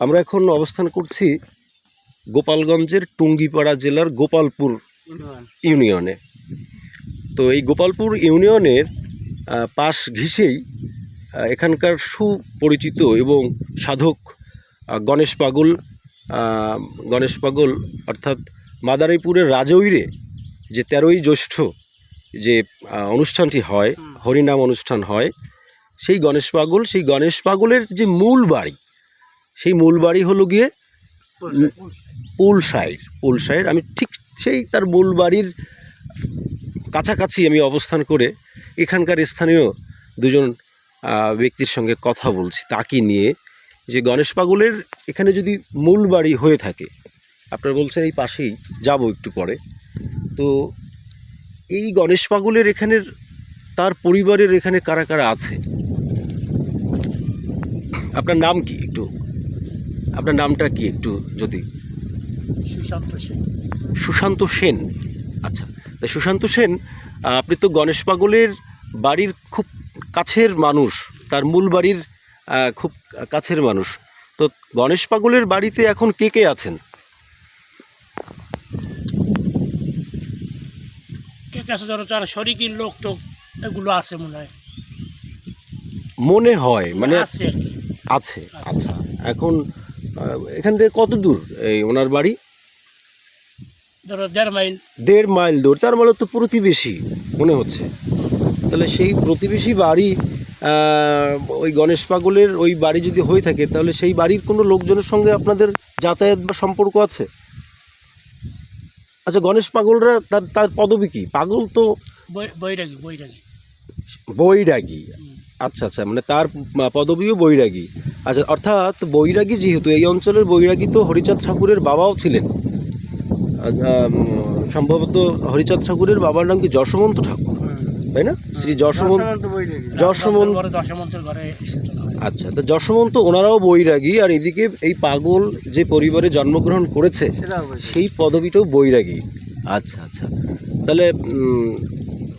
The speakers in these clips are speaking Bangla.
আমরা এখন অবস্থান করছি গোপালগঞ্জের টুঙ্গিপাড়া জেলার গোপালপুর ইউনিয়নে। তো এই গোপালপুর ইউনিয়নের পাশ ঘিসেই এখানকার সুপরিচিত এবং সাধক গণেশ পাগল গণেশ পাগল অর্থাৎ মাদারীপুরের রাজৌইরে যে তেরোই জ্যৈষ্ঠ যে অনুষ্ঠানটি হয় হরিনাম অনুষ্ঠান হয় সেই গণেশ পাগল সেই গণেশ পাগলের যে মূল বাড়ি সেই মূল বাড়ি হলো গিয়ে পুল সাইড পুল সাইড আমি ঠিক সেই তার মূল বাড়ির কাছাকাছি আমি অবস্থান করে এখানকার স্থানীয় দুজন ব্যক্তির সঙ্গে কথা বলছি তাকে নিয়ে যে গণেশ পাগলের এখানে যদি মূল বাড়ি হয়ে থাকে আপনারা বলছেন এই পাশেই যাব একটু পরে। তো এই গণেশ পাগলের এখানের তার পরিবারের এখানে কারা কারা আছে? আপনার নাম কি একটু? আপনার নামটা কি একটু যদি? সুশান্ত সেন। সুশান্ত সেন। আচ্ছা তা সুশান্ত সেন আপনি তো গণেশ পাগলের বাড়ির খুব কাছের মানুষ তার মূল বাড়ির খুব কাছের মানুষ। তো গণেশ পাগলের বাড়িতে এখন কে কে আছেন? কে কাছে ধরো তার শরিকের লোক টোক এগুলো আছে মনে হয়। মনে হয় মানে আছে আচ্ছা। এখন এখান থেকে কত দূর এই ওনার বাড়ি? ধরো দেড় মাইল। দেড় মাইল দূর তার মানে তো প্রতিবেশী মনে হচ্ছে। তাহলে সেই প্রতিবেশী বাড়ি ওই গণেশ পাগলের ওই বাড়ি যদি হয়ে থাকে তাহলে সেই বাড়ির কোনো লোকজনের সঙ্গে আপনাদের যাতায়াত বা সম্পর্ক আছে? আচ্ছা গণেশ পাগলরা তার তার পদবী কি? পাগল তো বৈরাগী বৈরাগী। বৈরাগী। আচ্ছা আচ্ছা মানে তার পদবীও বৈরাগী। আচ্ছা অর্থাৎ বৈরাগী যেহেতু এই অঞ্চলের বৈরাগী তো হরিচাঁদ ঠাকুরের বাবাও ছিলেন। সম্ভবত হরিচাঁদ ঠাকুরের বাবার নাম কি যশবন্ত ঠাকুর? তাই না? শ্রী যশবন্ত এসেছিল। আচ্ছা তো যশবন্ত ওনারাও বৈরাগী আর এদিকে এই পাগল যে পরিবারে জন্মগ্রহণ করেছে সেই পদবিটাও বৈরাগী। আচ্ছা আচ্ছা। তাহলে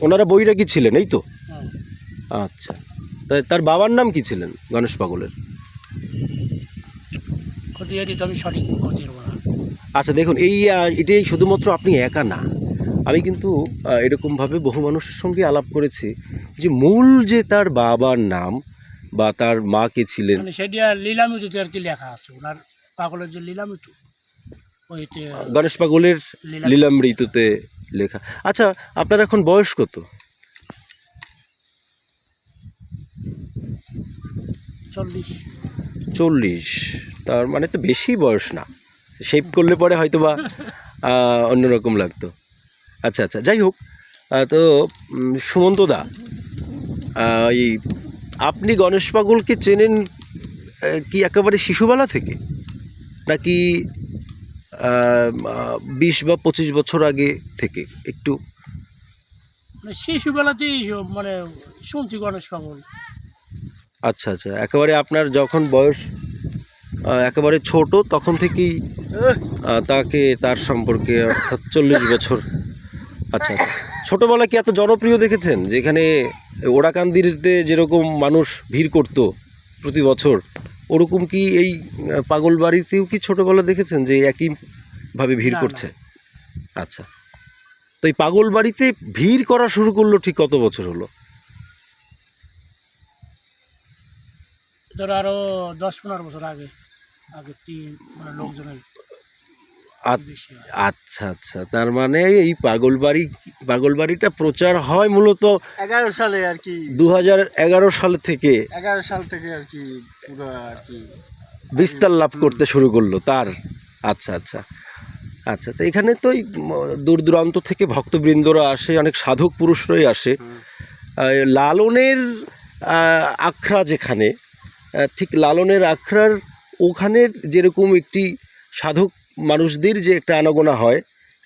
ওনারা বৈরাগী ছিলেন এই তো? আচ্ছা। তাই তার বাবার নাম কি ছিলেন গণেশ পাগলের? আচ্ছা দেখুন এই এটাই শুধুমাত্র আপনি একা না। আমি কিন্তু এরকমভাবে বহু মানুষের সঙ্গে আলাপ করেছি যে মূল যে তার বাবার নাম বা তার মা কে ছিলেন মানে সেটা লীলামিতুতে আর কি লেখা আছে ওনার পাগলের যে লীলামিতু গণেশ পাগলের লীলা- লীলামৃতুতে লেখা। আচ্ছা আপনার এখন বয়স কত? চল্লিশ। চল্লিশ। তার মানে তো বেশি বয়স না। শেভ করলে পরে হয়তো বা অন্যরকম লাগতো। আচ্ছা আচ্ছা যাই হোক। তো উম, সুমন্ত দা আহ, এই আপনি গণেশ পাগলকে চেনেন কি একেবারে শিশুবেলা থেকে? নাকি বিশ বা পঁচিশ বছর আগে থেকে? একটু মানে শিশুবেলাতেই মানে শুনছি গণেশ পাগল। আচ্ছা আচ্ছা। একেবারে আপনার যখন বয়স একেবারে ছোট তখন থেকেই তাকে তার সম্পর্কে অর্থাৎ চল্লিশ বছর। আচ্ছা আচ্ছা। ছোটোবেলা কি এত জনপ্রিয় দেখেছেন? যেখানে ওড়াকান্দিতে যেরকম মানুষ ভিড় করতো প্রতি বছর ওরকম কি এই পাগল বাড়িতেও কি ছোটোবেলা দেখেছেন যে একইভাবে ভিড়। করছে? আচ্ছা। তো এই পাগল বাড়িতে ভিড় করা শুরু করল ঠিক কত বছর হলো? ধরো আরও দশ পনেরো বছর আগে আগে তিন মানে লোকজনের আচ্ছা আচ্ছা আচ্ছা। তার মানে এই পাগলবাড়ি পাগলবাড়িটা প্রচার হয় মূলত এগারো সালে আর কি। দু হাজার এগারো সাল থেকে। এগারো সাল থেকে আর কি পুরো আর কি। বিস্তার লাভ করতে শুরু করল তার। আচ্ছা আচ্ছা। আচ্ছা তো এখানে তো দূর দূরান্ত থেকে ভক্তবৃন্দরা আসে অনেক সাধক পুরুষরাই আসে। লালনের আখড়া যেখানে ঠিক লালনের আখড়ার ওখানের যেরকম একটি সাধক মানুষদের যে একটা আনাগোনা হয়,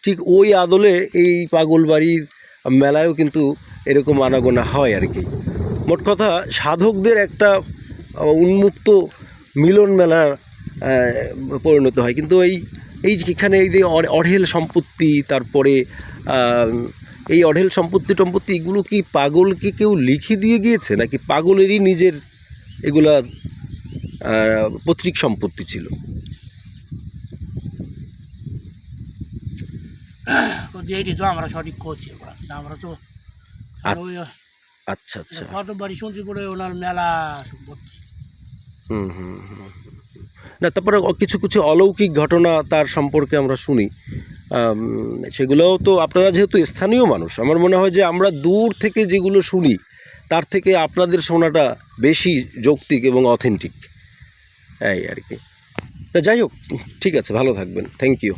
ঠিক ওই আদলে এই পাগলবাড়ির মেলায়ও কিন্তু এরকম আনাগোনা হয় আর কি। মোট কথা সাধকদের একটা উন্মুক্ত মিলন মেলা পরিণত হয়। কিন্তু এই এই এখানে এই যে অঢেল সম্পত্তি, তারপরে এই অঢেল সম্পত্তি টম্পত্তি এগুলো কি পাগলকে কেউ লিখে দিয়ে গিয়েছে? নাকি পাগলেরই নিজের এগুলা পৈতৃক সম্পত্তি ছিল। এইটি তো আমরা সঠিক করছি আমরা তো আচ্ছা আচ্ছা। বাড়ি শুনছি পরে ওনার মেলা সম্পত্তি। হুম হুম। না তারপরে কিছু কিছু অলৌকিক ঘটনা তার সম্পর্কে আমরা শুনি। সেগুলোও তো আপনারা যেহেতু স্থানীয় মানুষ আমার মনে হয় যে আমরা দূর থেকে যেগুলো শুনি তার থেকে আপনাদের শোনাটা বেশি যৌক্তিক এবং অথেন্টিক এই আর কি। তা যাই হোক, ঠিক আছে, ভালো থাকবেন। Thank you